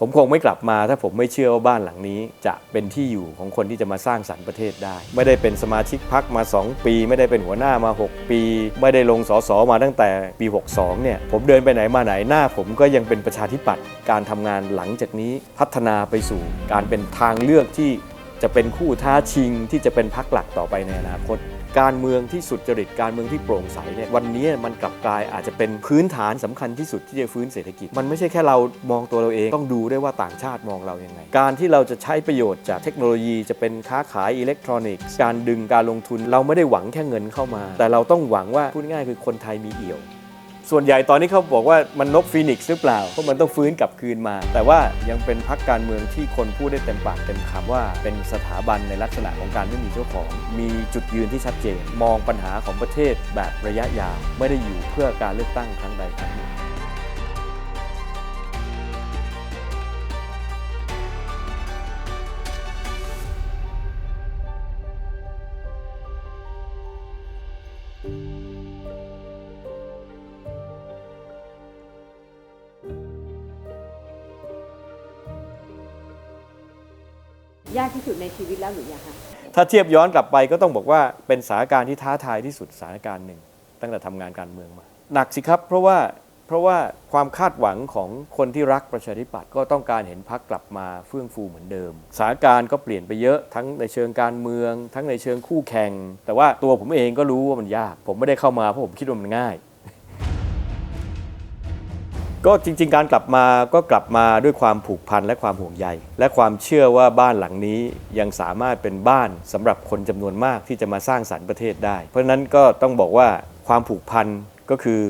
ผมคงไม่กลับมาถ้าผมไม่เชื่อว่าบ้านหลังนี้ จะเป็นที่อยู่ของคนที่จะมาสร้างสรรค์ประเทศได้ ไม่ได้เป็นสมาชิกพักมา 2 ปี ไม่ได้เป็นหัวหน้ามา 6 ปี ไม่ได้ลงสสมาตั้งแต่ปี 62 เนี่ย ผมเดินไปไหนมาไหนหน้า ผมก็ยังเป็นประชาธิปัตย์การทำงานหลังจากนี้พัฒนาไปสู่ การเป็นทางเลือกที่จะเป็นคู่ท้าชิงที่จะเป็นพักหลักต่อไปในอนาคต การเมืองที่สุดจริตการเมืองที่โปร่งใสเนี่ยวันนี้มันกลับกลายอาจจะเป็นพื้นฐานสำคัญที่สุดที่จะฟื้นเศรษฐกิจ มันไม่ใช่แค่เรามองตัวเราเองต้องดูด้วยว่าต่างชาติมองเรายังไง การที่เราจะใช้ประโยชน์จากเทคโนโลยีจะเป็นค้าขายอิเล็กทรอนิกส์ การดึงการลงทุนเราไม่ได้หวังแค่เงินเข้ามา แต่เราต้องหวังว่าพูดง่ายคือคนไทยมีเอี่ยว ส่วนใหญ่ตอนนี้เขาบอกว่ามันนกฟีนิกซ์หรือเปล่า เพราะมันต้องฟื้นกลับคืนมา แต่ว่ายังเป็นพักการเมืองที่คนพูดได้เต็มปากเต็มคำว่า เป็นสถาบันในลักษณะของการไม่มีเจ้าของ มีจุดยืนที่ชัดเจน มองปัญหาของประเทศแบบระยะยาว ไม่ได้อยู่เพื่อการเลือกตั้งครั้งใดครั้งหนึ่ง ยากที่สุดในชีวิตแล้วหรือยังคะถ้าเทียบย้อนกลับไปก็ต้องบอกว่าเป็นสถานการณ์ที่ท้าทายที่สุดสถานการณ์หนึ่ง ตั้งแต่ทำงานการเมืองมา หนักสิครับ เพราะว่าเพราะว่าความคาดหวังของคนที่รักประชาธิปัตย์ก็ต้องการเห็นพักกลับมาเฟื่องฟูเหมือนเดิมสถานการณ์ก็เปลี่ยนไปเยอะทั้งในเชิงการเมือง ทั้งในเชิงคู่แข่ง แต่ว่าตัวผมเองก็รู้ว่ามันยาก ผมไม่ได้เข้ามาเพราะผมคิดว่ามันง่าย ก็จริง ๆ การกลับมาก็กลับมาด้วยความผูกพันและความห่วงใย และความเชื่อว่าบ้านหลังนี้ยังสามารถเป็นบ้านสำหรับคนจำนวนมากที่จะมาสร้างสรรค์ประเทศได้ เพราะฉะนั้นก็ต้องบอกว่าความผูกพันก็คือ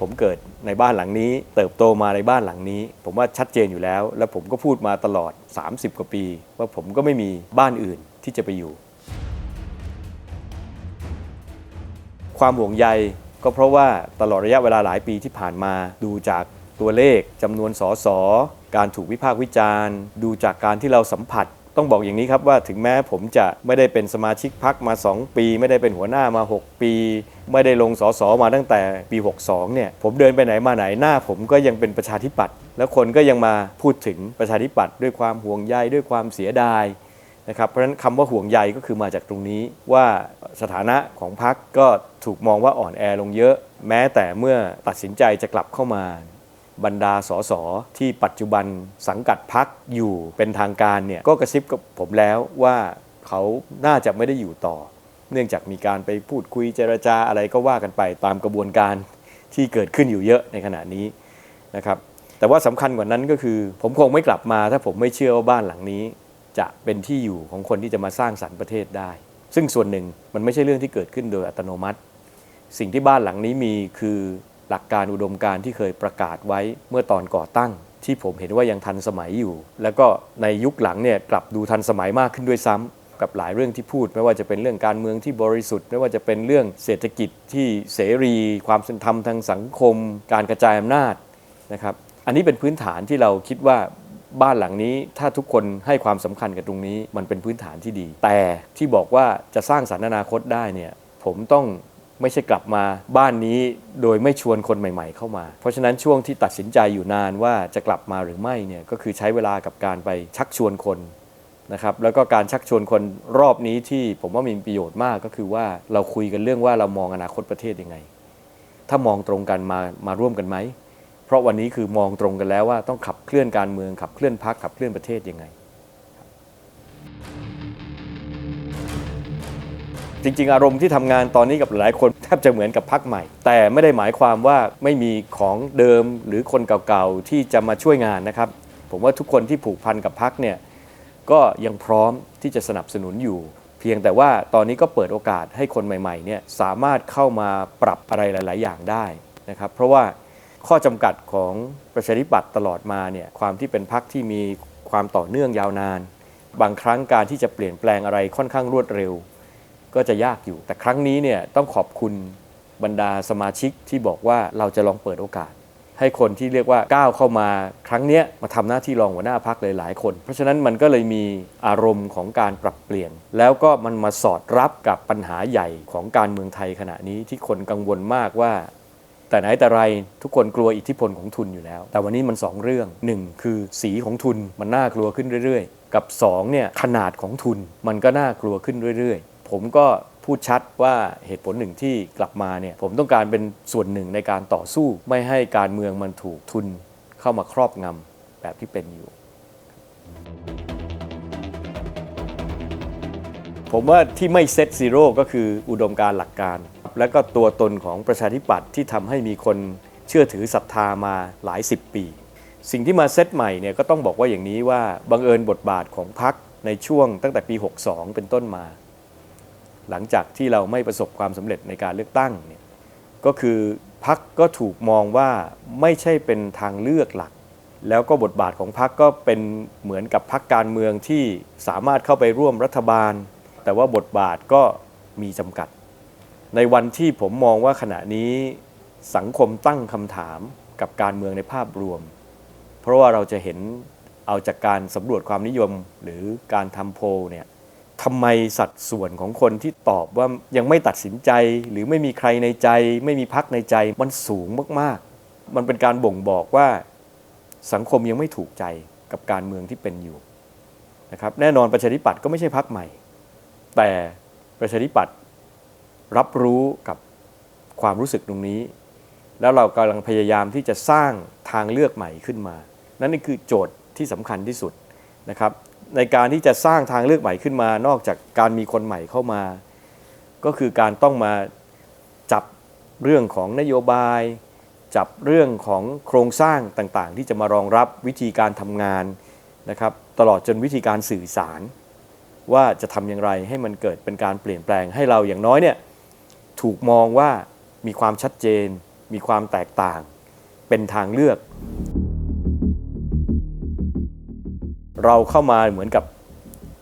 ผมเกิดในบ้านหลังนี้ เติบโตมาในบ้านหลังนี้ ผมว่าชัดเจนอยู่แล้ว และผมก็พูดมาตลอด 30 กว่าปี ว่าผมก็ไม่มีบ้านอื่นที่จะไปอยู่ ความห่วงใยก็เพราะว่าตลอดระยะเวลาหลายปีที่ผ่านมาดูจาก ตัวเลขจำนวนสสการถูกวิพากษ์วิจารณ์ ดูจากการที่เราสัมผัส ต้องบอกอย่างนี้ครับว่าถึงแม้ผมจะไม่ได้เป็นสมาชิกพักมา 2 ปี ไม่ได้เป็นหัวหน้ามา 6 ปี ไม่ได้ลงสสมาตั้งแต่ปี 62 เนี่ยผมเดินไปไหนมาไหนหน้า ผมก็ยังเป็นประชาธิปัตย์แล้วคนก็ยังมาพูดถึงประชาธิปัตย์ด้วยความห่วงใยด้วยความเสียดายนะครับเพราะฉะนั้นคำว่าห่วงใยก็คือมาจากตรงนี้ว่าสถานะของพรรคก็ถูกมองว่าอ่อนแอลงเยอะ แม้แต่เมื่อตัดสินใจจะกลับเข้ามา บรรดาสสที่ปัจจุบันสังกัดพักอยู่เป็นทางการเนี่ยก็กระซิบกับผมแล้วว่าเขาน่าจะไม่ได้อยู่ต่อ เนื่องจากมีการไปพูดคุยเจรจาอะไรก็ว่ากันไปตามกระบวนการที่เกิดขึ้นอยู่เยอะในขณะนี้นะครับแต่ว่าสำคัญกว่านั้นก็คือ ผมคงไม่กลับมาถ้าผมไม่เชื่อว่าบ้านหลังนี้ จะเป็นที่อยู่ของคนที่จะมาสร้างสรรค์ประเทศได้ ซึ่งส่วนหนึ่งมันไม่ใช่เรื่องที่เกิดขึ้นโดยอัตโนมัติ สิ่งที่บ้านหลังนี้มีคือ หลักการอุดมการที่เคยประกาศไว้เมื่อตอนก่อตั้ง ที่ผมเห็นว่ายังทันสมัยอยู่ แล้วก็ในยุคหลังเนี่ยกลับดูทันสมัยมากขึ้นด้วยซ้ำกับหลายเรื่องที่พูด ไม่ว่าจะเป็นเรื่องการเมืองที่บริสุทธิ์ ไม่ว่าจะเป็นเรื่องเศรษฐกิจที่เสรี ความเป็นธรรมทางสังคม การกระจายอำนาจนะครับอันนี้เป็นพื้นฐานที่เราคิดว่าบ้านหลังนี้ถ้าทุกคนให้ความสำคัญกับตรงนี้มันเป็นพื้นฐานที่ดี แต่ที่บอกว่าจะสร้างสรรค์อนาคตได้เนี่ยผมต้อง ไม่ใช่กลับมาบ้านนี้โดยไม่ชวนคนใหม่ ๆ เข้ามา เพราะฉะนั้นช่วงที่ตัดสินใจอยู่นานว่าจะกลับมาหรือไม่เนี่ยก็คือใช้เวลากับการไปชักชวนคนนะครับแล้วก็การชักชวนคนรอบนี้ที่ผมว่ามีประโยชน์มากก็คือว่าเราคุยกันเรื่องว่าเรามองอนาคตประเทศยังไง ถ้ามองตรงกันมามาร่วมกันไหม เพราะวันนี้คือมองตรงกันแล้วว่าต้องขับเคลื่อนการเมืองขับเคลื่อนพักขับเคลื่อนประเทศยังไง จริง ๆ อารมณ์ที่ทำงานตอนนี้กับหลายคนแทบจะเหมือนกับพักใหม่ แต่ไม่ได้หมายความว่าไม่มีของเดิมหรือคนเก่าๆที่จะมาช่วยงานนะครับ ผมว่าทุกคนที่ผูกพันกับพักเนี่ยก็ยังพร้อมที่จะสนับสนุนอยู่ เพียงแต่ว่าตอนนี้ก็เปิดโอกาสให้คนใหม่ๆเนี่ยสามารถเข้ามาปรับอะไรหลาย ๆ อย่างได้นะครับ เพราะว่าข้อจำกัดของประชาธิปัตย์ตลอดมาเนี่ยความที่เป็นพักที่มีความต่อเนื่องยาวนาน บางครั้งการที่จะเปลี่ยนแปลงอะไรค่อนข้างรวดเร็ว ก็จะยากอยู่ แต่ครั้งนี้เนี่ยต้องขอบคุณบรรดาสมาชิกที่บอกว่าเราจะลองเปิดโอกาส ให้คนที่เรียกว่าก้าวเข้ามาครั้งเนี้ยมาทำหน้าที่รองหัวหน้าพักเลยหลายคน เพราะฉะนั้นมันก็เลยมีอารมณ์ของการปรับเปลี่ยน แล้วก็มันมาสอดรับกับปัญหาใหญ่ของการเมืองไทยขณะนี้ที่คนกังวลมากว่าแต่ไหนแต่ไรทุกคนกลัวอิทธิพลของทุนอยู่แล้ว แต่วันนี้มัน 2 เรื่อง 1 คือสีของทุนมันน่ากลัวขึ้นเรื่อยๆ กับ2เนี่ยขนาดของทุนมันก็น่ากลัวขึ้นเรื่อยๆ ผมก็พูดชัดว่าเหตุผลหนึ่งที่กลับมาเนี่ยผมต้องการเป็นส่วนหนึ่งในการต่อสู้ ไม่ให้การเมืองมันถูกทุนเข้ามาครอบงำแบบที่เป็นอยู่ ผมว่าที่ไม่เซตซีโร่ก็คืออุดมการหลักการ และก็ตัวตนของประชาธิปัตย์ที่ทำให้มีคนเชื่อถือศรัทธามาหลายสิบปี สิ่งที่มาเซตใหม่เนี่ยก็ต้องบอกว่าอย่างนี้ว่าบังเอิญบทบาทของพรรคในช่วงตั้งแต่ปี 62 เป็นต้นมา หลังจากที่เราไม่ประสบความสำเร็จในการเลือกตั้งเนี่ยก็คือพรรคก็ถูกมองว่าไม่ใช่เป็นทางเลือกหลัก แล้วก็บทบาทของพรรคก็เป็นเหมือนกับพรรคการเมืองที่สามารถเข้าไปร่วมรัฐบาล แต่ว่าบทบาทก็มีจำกัด ในวันที่ผมมองว่าขณะนี้สังคมตั้งคำถามกับการเมืองในภาพรวม เพราะว่าเราจะเห็นเอาจากการสำรวจความนิยมหรือการทำโพลเนี่ย ทำไมสัดส่วนของคนที่ตอบว่ายังไม่ตัดสินใจ หรือไม่มีใครในใจ ไม่มีพักในใจมันสูงมากๆ มันเป็นการบ่งบอกว่าสังคมยังไม่ถูกใจกับการเมืองที่เป็นอยู่นะครับแน่นอนประชาธิปัตย์ก็ไม่ใช่พักใหม่ แต่ประชาธิปัตย์รับรู้กับความรู้สึกตรงนี้ แล้วเรากำลังพยายามที่จะสร้างทางเลือกใหม่ขึ้นมา นั่นนี่คือโจทย์ที่สำคัญที่สุดนะครับ ในการที่จะสร้างทางเลือกใหม่ขึ้นมา นอกจากการมีคนใหม่เข้ามา ก็คือการต้องมาจับเรื่องของนโยบาย จับเรื่องของโครงสร้างต่างๆ ที่จะมารองรับวิธีการทำงานนะครับตลอดจนวิธีการสื่อสาร ว่าจะทำอย่างไรให้มันเกิดเป็นการเปลี่ยนแปลงให้เราอย่างน้อยเนี่ยถูกมองว่ามีความชัดเจน มีความแตกต่าง เป็นทางเลือก เราเข้ามาเหมือนกับ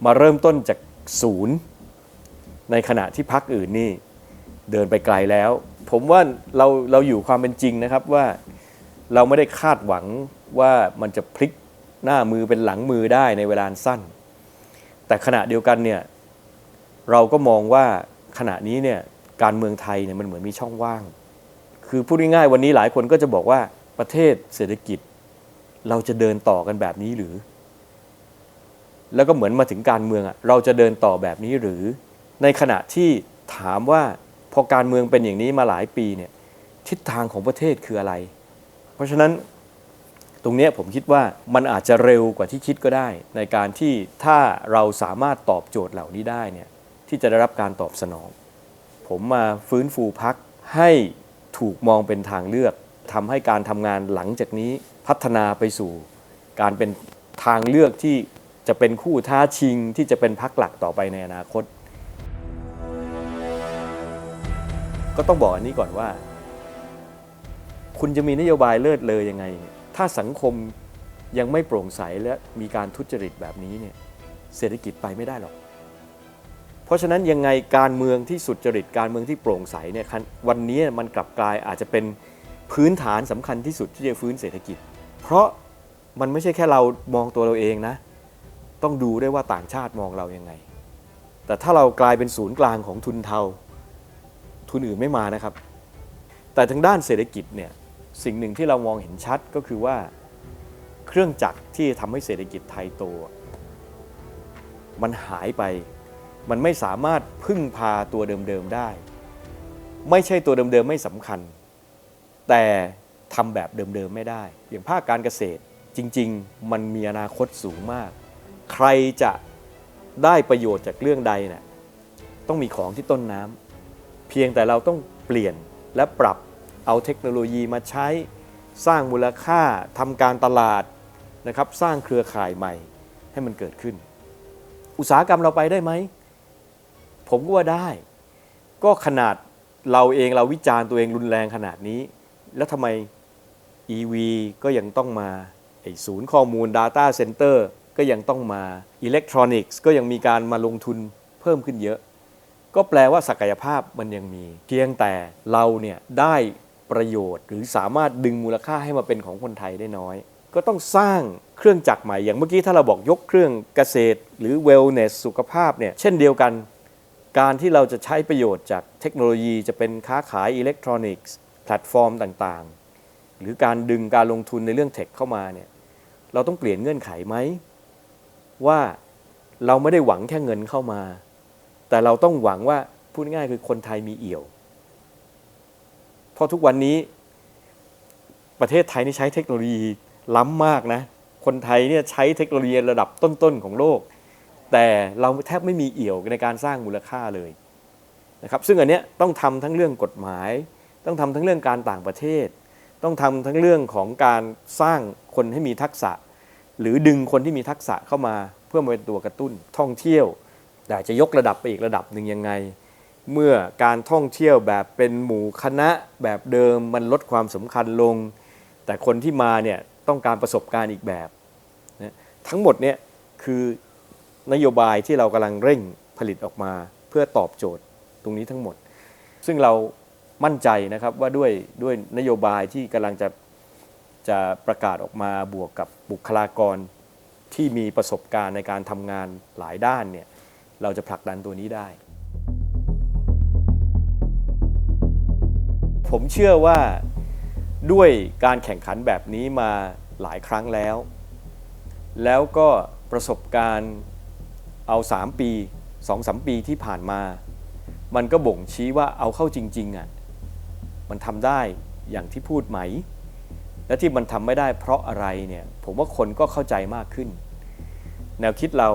มาเริ่มต้นจากศูนย์ ในขณะที่พักอื่นนี่เดินไปไกลแล้ว ผมว่าเราเราอยู่ความเป็นจริงนะครับว่าเราไม่ได้คาดหวังว่ามันจะพลิกหน้ามือเป็นหลังมือได้ในเวลาสั้น แต่ขณะเดียวกันเนี่ยเราก็มองว่าขณะนี้เนี่ยการเมืองไทยเนี่ยมันเหมือนมีช่องว่าง คือพูดง่ายๆวันนี้หลายคนก็จะบอกว่าประเทศเศรษฐกิจ เราจะเดินต่อกันแบบนี้หรือ แล้วก็เหมือนมาถึงการเมืองอะเราจะเดินต่อแบบนี้หรือ ในขณะที่ถามว่าพอการเมืองเป็นอย่างนี้มาหลายปีเนี่ยทิศทางของประเทศคืออะไร เพราะฉะนั้นตรงนี้ผมคิดว่ามันอาจจะเร็วกว่าที่คิดก็ได้ ในการที่ถ้าเราสามารถตอบโจทย์เหล่านี้ได้เนี่ยที่จะได้รับการตอบสนอง ผมมาฟื้นฟูพักให้ถูกมองเป็นทางเลือกทำให้การทำงานหลังจากนี้พัฒนาไปสู่ การเป็นทางเลือกที่ จะเป็นคู่ท้าชิงที่จะเป็นพักหลักต่อไปในอนาคต ก็ต้องบอกอันนี้ก่อนว่า คุณจะมีนโยบายเลิศเลยยังไง ถ้าสังคมยังไม่โปร่งใสและมีการทุจริตแบบนี้เนี่ยเศรษฐกิจไปไม่ได้หรอก เพราะฉะนั้นยังไงการเมืองที่สุจริตการเมืองที่โปร่งใสเนี่ยวันนี้มันกลับกลายอาจจะเป็นพื้นฐานสำคัญที่สุดที่จะฟื้นเศรษฐกิจ เพราะมันไม่ใช่แค่เรามองตัวเราเองนะ ต้องดูด้วยว่าต่างชาติมองเรายังไง แต่ถ้าเรากลายเป็นศูนย์กลางของทุนเทา ทุนอื่นไม่มานะครับ แต่ทางด้านเศรษฐกิจเนี่ยสิ่งหนึ่งที่เรามองเห็นชัดก็คือว่าเครื่องจักรที่ทำให้เศรษฐกิจไทยโต มันหายไป มันไม่สามารถพึ่งพาตัวเดิมๆได้ ไม่ใช่ตัวเดิมๆไม่สำคัญ แต่ทำแบบเดิมๆไม่ได้ อย่างภาคการเกษตรจริง ๆ มันมีอนาคตสูงมาก ใครจะได้ประโยชน์จากเรื่องใดเนี่ยต้องมีของที่ต้นน้ำเพียงแต่เราต้องเปลี่ยนและปรับเอาเทคโนโลยีมาใช้สร้างมูลค่าทำการตลาดนะครับ สร้างเครือข่ายใหม่ให้มันเกิดขึ้น อุตสาหกรรมเราไปได้ไหม ผมก็ว่าได้ ก็ขนาดเราเองเราวิจารณ์ตัวเองรุนแรงขนาดนี้ แล้วทำไม EV ก็ยังต้องมาไอ้ศูนย์ข้อมูล Data Center ก็ยังต้องมา Electronics ก็ยังมีการมาลงทุนเพิ่มขึ้นเยอะ ก็แปลว่าศักยภาพมันยังมี เพียงแต่เราเนี่ยได้ประโยชน์ หรือสามารถดึงมูลค่าให้มาเป็นของคนไทยได้น้อย ก็ต้องสร้างเครื่องจักรใหม่อย่างเมื่อกี้ถ้าเราบอกยกเครื่องเกษตร หรือ wellness สุขภาพเนี่ยเช่นเดียวกันการที่เราจะใช้ประโยชน์จากเทคโนโลยีจะเป็นค้าขายอิเล็กทรอนิกส์แพลตฟอร์มต่างๆ หรือการดึงการลงทุนในเรื่องเทคเข้ามาเนี่ยเราต้องเปลี่ยนเงื่อนไขไหม ว่าเราไม่ได้หวังแค่เงินเข้ามา แต่เราต้องหวังว่าพูดง่ายคือคนไทยมีเอี่ยว เพราะทุกวันนี้ประเทศไทยนี่ใช้เทคโนโลยีล้ำมากนะ คนไทยเนี่ยใช้เทคโนโลยีระดับต้นๆของโลก แต่เราแทบไม่มีเอี่ยวในการสร้างมูลค่าเลยนะครับซึ่งอันเนี้ยต้องทำทั้งเรื่องกฎหมาย ต้องทำทั้งเรื่องการต่างประเทศ ต้องทำทั้งเรื่องของการสร้างคนให้มีทักษะ หรือดึงคนที่มีทักษะเข้ามาเพื่อมาเป็นตัวกระตุ้นท่องเที่ยว แต่จะยกระดับไปอีกระดับหนึ่งยังไง เมื่อการท่องเที่ยวแบบเป็นหมู่คณะแบบเดิมมันลดความสำคัญลง แต่คนที่มาเนี่ยต้องการประสบการณ์อีกแบบนะทั้งหมดเนี่ยคือนโยบายที่เรากำลังเร่งผลิตออกมาเพื่อตอบโจทย์ตรงนี้ทั้งหมด ซึ่งเรามั่นใจนะครับว่าด้วยด้วยนโยบายที่กำลังจะ จะประกาศออกมาบวกกับบุคลากรที่มีประสบการณ์ในการทำงานหลายด้านเนี่ยเราจะผลักดันตัวนี้ได้ ผมเชื่อว่าด้วยการแข่งขันแบบนี้มาหลายครั้งแล้ว แล้วก็ประสบการณ์เอา 3 ปี 2-3 ปีที่ผ่านมา มันก็บ่งชี้ว่าเอาเข้าจริงๆอะมันทำได้อย่างที่พูดไหม และที่มันทำไม่ได้เพราะอะไรเนี่ยผมว่าคนก็เข้าใจมากขึ้น แนวคิดเรา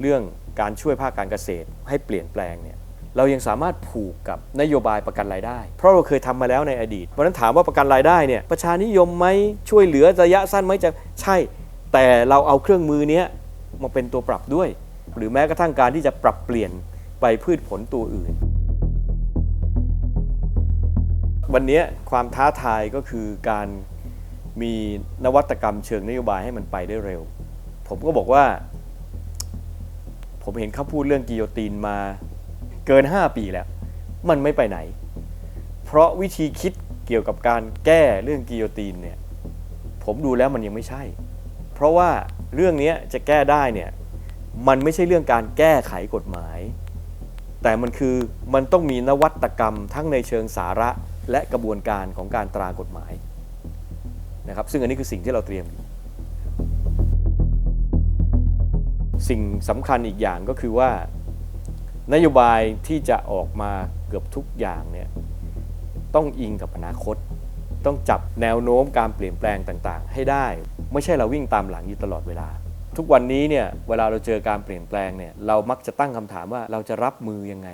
เรื่องการช่วยภาคการเกษตรให้เปลี่ยนแปลงเนี่ยเรายังสามารถผูกกับนโยบายประกันรายได้ เพราะเราเคยทำมาแล้วในอดีตเพราะนั้นถามว่าประกันรายได้เนี่ยประชานิยมไหมช่วยเหลือระยะสั้นไหมจะใช่ แต่เราเอาเครื่องมือเนี้ยมาเป็นตัวปรับด้วย หรือแม้กระทั่งการที่จะปรับเปลี่ยนไปพืชผลตัวอื่น วันนี้ความท้าทายก็คือการ มีนวัตกรรมเชิงนโยบายให้มันไปได้เร็ว ผมก็บอกว่า ผมเห็นเขาพูดเรื่องกิโยตินมาเกิน 5 ปีแล้ว มันไม่ไปไหน เพราะวิธีคิดเกี่ยวกับการแก้เรื่องกิโยตินเนี่ยผมดูแล้วมันยังไม่ใช่ เพราะว่าเรื่องนี้จะแก้ได้เนี่ยมันไม่ใช่เรื่องการแก้ไขกฎหมาย แต่มันคือมันต้องมีนวัตกรรมทั้งในเชิงสาระและกระบวนการของการตรากฎหมาย นะครับซึ่งอันนี้คือสิ่งที่เราเตรียม สิ่งสำคัญอีกอย่างก็คือว่านโยบายที่จะออกมาเกือบทุกอย่างเนี่ยต้องอิงกับอนาคต ต้องจับแนวโน้มการเปลี่ยนแปลงต่างๆ ให้ได้ ไม่ใช่เราวิ่งตามหลังอยู่ตลอดเวลา ทุกวันนี้เนี่ยเวลาเราเจอการเปลี่ยนแปลงเนี่ยเรามักจะตั้งคำถามว่าเราจะรับมือยังไง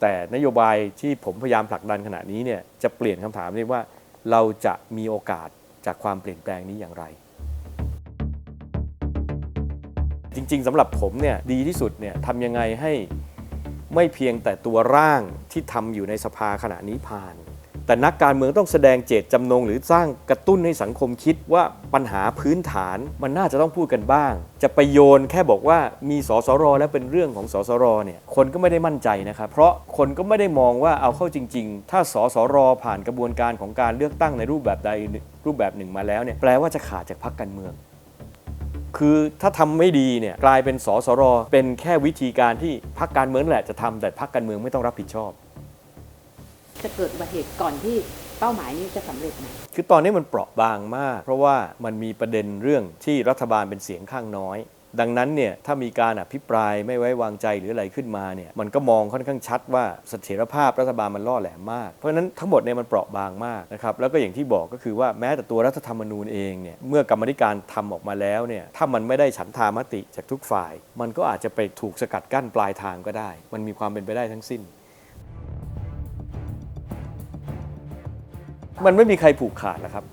แต่นโยบายที่ผมพยายามผลักดันขณะนี้เนี่ยจะเปลี่ยนคำถามนี้ว่าเราจะมีโอกาส จากความเปลี่ยนแปลงนี้อย่างไร จริงๆสำหรับผมเนี่ยดีที่สุดเนี่ยทำยังไงให้ไม่เพียงแต่ตัวร่างที่ทำอยู่ในสภาขณะนี้ผ่าน แต่นักการเมืองต้องแสดงเจตจำนง หรือสร้างกระตุ้นให้สังคมคิดว่าปัญหาพื้นฐานมันน่าจะต้องพูดกันบ้าง จะไปโยนแค่บอกว่ามีสสรแล้วเป็นเรื่องของสสรเนี่ยคนก็ไม่ได้มั่นใจนะครับ เพราะคนก็ไม่ได้มองว่าเอาเข้าจริง ๆ ถ้าสสรผ่านกระบวนการของการเลือกตั้งในรูปแบบใดรูปแบบหนึ่งมาแล้วเนี่ยแปลว่าจะขาดจากพรรคการเมืองคือถ้าทำไม่ดีเนี่ยกลายเป็นสสรเป็นแค่วิธีการที่พรรคการเมืองแหละจะทำแต่พรรคการเมืองไม่ต้องรับผิดชอบ จะเกิดอุบัติเหตุก่อนที่เป้าหมายนี้จะสำเร็จไหมคือตอนนี้มันเปราะบางมาก เพราะว่ามันมีประเด็นเรื่องที่รัฐบาลเป็นเสียงข้างน้อย ดังนั้นเนี่ยถ้ามีการอภิปรายไม่ไว้วางใจหรืออะไรขึ้นมาเนี่ยมันก็มองค่อนข้างชัดว่าเสถียรภาพรัฐบาลมันล่อแหลมมาก เพราะฉะนั้นทั้งหมดเนี่ยมันเปราะบางมากนะครับแล้วก็อย่างที่บอกก็คือว่าแม้แต่ตัวรัฐธรรมนูญเองเนี่ยเมื่อกรรมธิการทำออกมาแล้วเนี่ยถ้ามันไม่ได้ฉันทามติจากทุกฝ่าย มันก็อาจจะไปถูกสกัดกั้นปลายทางก็ได้ มันมีความเป็นไปได้ทั้งสิ้น มันไม่มีใครผูกขาดหรอกครับ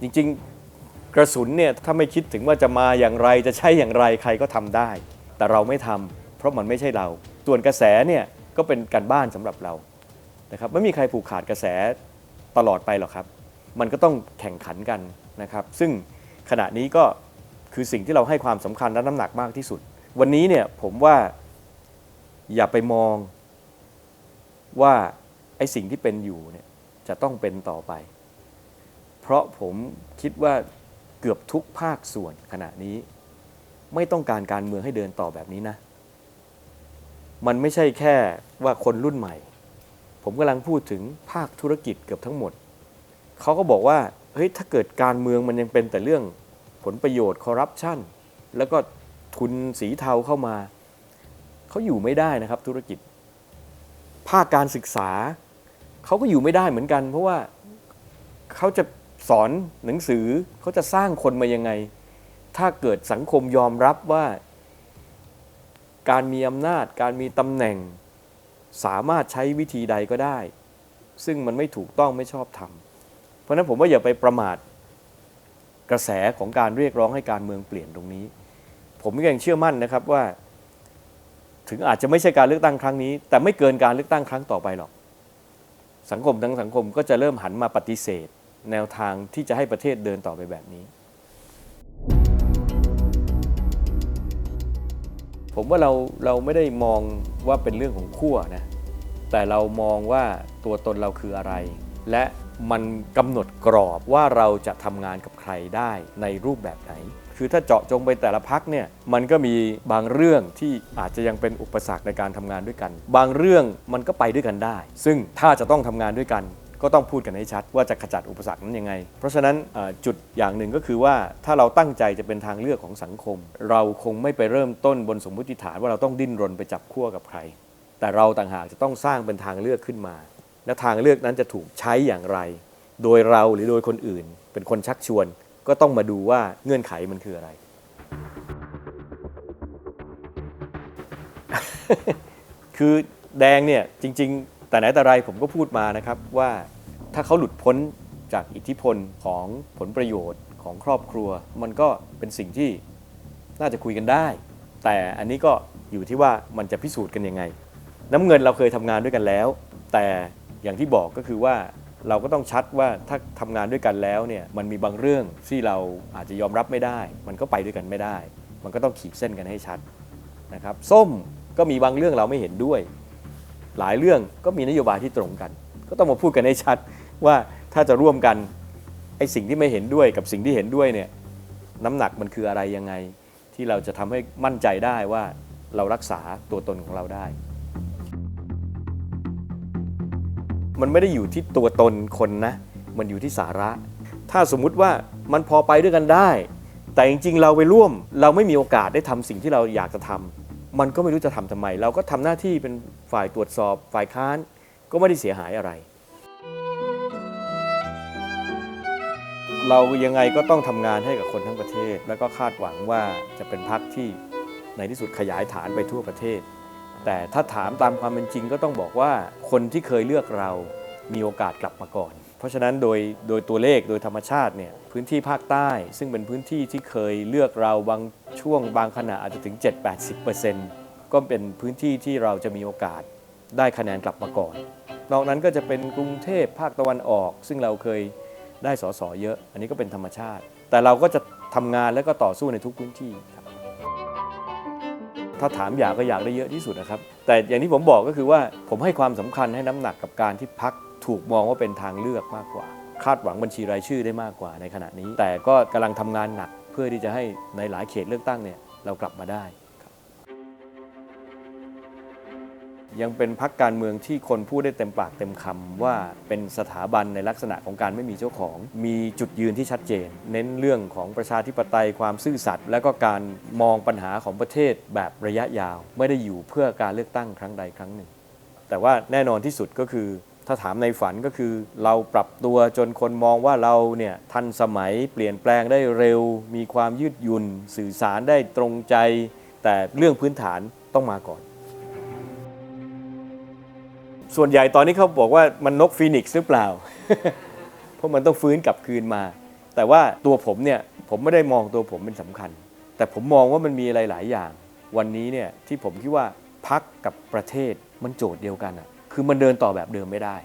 จริงๆกระสุนเนี่ยถ้าไม่คิดถึงว่าจะมาอย่างไรจะใช้อย่างไรใครก็ทำได้ แต่เราไม่ทำเพราะมันไม่ใช่เรา ส่วนกระแสเนี่ยก็เป็นการบ้านสำหรับเรานะครับไม่มีใครผูกขาดกระแสตลอดไปหรอกครับ มันก็ต้องแข่งขันกันนะครับ ซึ่งขณะนี้ก็คือสิ่งที่เราให้ความสำคัญและน้ำหนักมากที่สุด วันนี้เนี่ยผมว่าอย่าไปมองว่าไอ้สิ่งที่เป็นอยู่เนี่ย จะต้องเป็นต่อไป เพราะผมคิดว่าเกือบทุกภาคส่วนขณะนี้ ไม่ต้องการการเมืองให้เดินต่อแบบนี้นะ มันไม่ใช่แค่ว่าคนรุ่นใหม่ ผมกำลังพูดถึงภาคธุรกิจเกือบทั้งหมด เขาก็บอกว่าเฮ้ยถ้าเกิดการเมืองมันยังเป็นแต่เรื่องผลประโยชน์คอร์รัปชันแล้วก็ทุนสีเทาเข้ามา เขาอยู่ไม่ได้นะครับธุรกิจ ภาคการศึกษา เขาก็อยู่ไม่ได้เหมือนกัน เพราะว่าเขาจะสอนหนังสือเขาจะสร้างคนมายังไง ถ้าเกิดสังคมยอมรับว่า การมีอำนาจ การมีตำแหน่ง สามารถใช้วิธีใดก็ได้ ซึ่งมันไม่ถูกต้องไม่ชอบธรรมเพราะฉะนั้นผมว่าอย่าไปประมาทกระแสของการเรียกร้องให้การเมืองเปลี่ยนตรงนี้ ผมก็ยังเชื่อมั่นนะครับว่า ถึงอาจจะไม่ใช่การเลือกตั้งครั้งนี้ แต่ไม่เกินการเลือกตั้งครั้งต่อไปหรอก สังคมทั้งสังคมก็จะเริ่มหันมาปฏิเสธ แนวทางที่จะให้ประเทศเดินต่อไปแบบนี้ ผมว่าเราเราไม่ได้มองว่าเป็นเรื่องของขั้วนะแต่เรามองว่าตัวตนเราคืออะไร และมันกำหนดกรอบว่าเราจะทำงานกับใครได้ในรูปแบบไหน คือถ้าเจาะจงไปแต่ละพักเนี่ยมันก็มีบางเรื่องที่อาจจะยังเป็นอุปสรรคในการทำงานด้วยกัน บางเรื่องมันก็ไปด้วยกันได้ ซึ่งถ้าจะต้องทำงานด้วยกันก็ต้องพูดกันให้ชัดว่าจะขจัดอุปสรรคนั้นยังไง เพราะฉะนั้นจุดอย่างหนึ่งก็คือว่าถ้าเราตั้งใจจะเป็นทางเลือกของสังคม เราคงไม่ไปเริ่มต้นบนสมมติฐานว่าเราต้องดิ้นรนไปจับขั้วกับใคร แต่เราต่างหากจะต้องสร้างเป็นทางเลือกขึ้นมา และทางเลือกนั้นจะถูกใช้อย่างไร โดยเราหรือโดยคนอื่น เป็นคนชักชวน ก็ต้องมาดูว่าเงื่อนไขมันคืออะไร คือแดงเนี่ยจริง ๆ แต่ไหนแต่ไรผมก็พูดมานะครับว่าถ้าเขาหลุดพ้นจากอิทธิพลของผลประโยชน์ของครอบครัว มันก็เป็นสิ่งที่น่าจะคุยกันได้ แต่อันนี้ก็อยู่ที่ว่ามันจะพิสูจน์กันยังไง น้ำเงินเราเคยทำงานด้วยกันแล้ว แต่อย่างที่บอกก็คือว่า เราก็ต้องชัดว่าถ้าทำงานด้วยกันแล้วเนี่ยมันมีบางเรื่องที่เราอาจจะยอมรับไม่ได้ มันก็ไปด้วยกันไม่ได้ มันก็ต้องขีดเส้นกันให้ชัดนะครับส้มก็มีบางเรื่องเราไม่เห็นด้วย หลายเรื่องก็มีนโยบายที่ตรงกัน ก็ต้องมาพูดกันให้ชัดว่าถ้าจะร่วมกันไอ้สิ่งที่ไม่เห็นด้วยกับสิ่งที่เห็นด้วยเนี่ยน้ำหนักมันคืออะไรยังไง ที่เราจะทำให้มั่นใจได้ว่าเรารักษาตัวตนของเราได้ มันไม่ได้อยู่ที่ตัวตนคนนะ มันอยู่ที่สาระ ถ้าสมมุติว่ามันพอไปด้วยกันได้ แต่จริงๆ เราไปร่วม เราไม่มีโอกาสได้ทำสิ่งที่เราอยากจะทำมันก็ไม่รู้จะทำทำไม เราก็ทำหน้าที่เป็นฝ่ายตรวจสอบ ฝ่ายค้าน ก็ไม่ได้เสียหายอะไร เรายังไงก็ต้องทำงานให้กับคนทั้งประเทศ แล้วก็คาดหวังว่าจะเป็นพักที่ในที่สุดขยายฐานไปทั่วประเทศ แต่ถ้าถามตามความเป็นจริงก็ต้องบอกว่าคนที่เคยเลือกเรามีโอกาสกลับมาก่อน เพราะฉะนั้นโดยโดยตัวเลขโดยธรรมชาติเนี่ยพื้นที่ภาคใต้ ซึ่งเป็นพื้นที่ที่เคยเลือกเราบางช่วงบางขณะอาจจะถึง 7-80%ก็เป็นพื้นที่ที่เราจะมีโอกาสได้คะแนนกลับมาก่อน นอกนั้นก็จะเป็นกรุงเทพภาคตะวันออก ซึ่งเราเคยได้สสเยอะ อันนี้ก็เป็นธรรมชาติ แต่เราก็จะทำงานแล้วก็ต่อสู้ในทุกพื้นที่ ถ้าถามอยากก็อยากได้เยอะที่สุดนะครับ แต่อย่างที่ผมบอกก็คือว่าผมให้ความสำคัญให้น้ำหนักกับการที่พักถูกมองว่าเป็นทางเลือกมากกว่า คาดหวังบัญชีรายชื่อได้มากกว่าในขณะนี้ แต่ก็กำลังทำงานหนักเพื่อที่จะให้ในหลายเขตเลือกตั้งเนี่ยเรากลับมาได้ ยังเป็นพักการเมืองที่คนพูดได้เต็มปากเต็มคำว่าเป็นสถาบันในลักษณะของการไม่มีเจ้าของ มีจุดยืนที่ชัดเจน เน้นเรื่องของประชาธิปไตยความซื่อสัตย์และก็การมองปัญหาของประเทศแบบระยะยาว ไม่ได้อยู่เพื่อการเลือกตั้งครั้งใดครั้งหนึ่ง แต่ว่าแน่นอนที่สุดก็คือ ถ้าถามในฝันก็คือ เราปรับตัวจนคนมองว่าเราเนี่ยทันสมัยเปลี่ยนแปลงได้เร็ว มีความยืดหยุ่นสื่อสารได้ตรงใจ แต่เรื่องพื้นฐานต้องมาก่อน ส่วนใหญ่ตอนนี้เขาบอกว่ามันนกฟีนิกซ์หรือเปล่า เพราะมันต้องฟื้นกลับคืนมา แต่ว่าตัวผมเนี่ยผมไม่ได้มองตัวผมเป็นสำคัญ แต่ผมมองว่ามันมีอะไรหลายอย่าง วันนี้เนี่ยที่ผมคิดว่าพักกับประเทศมันโจทย์เดียวกันอะคือมันเดินต่อแบบเดิมไม่ได้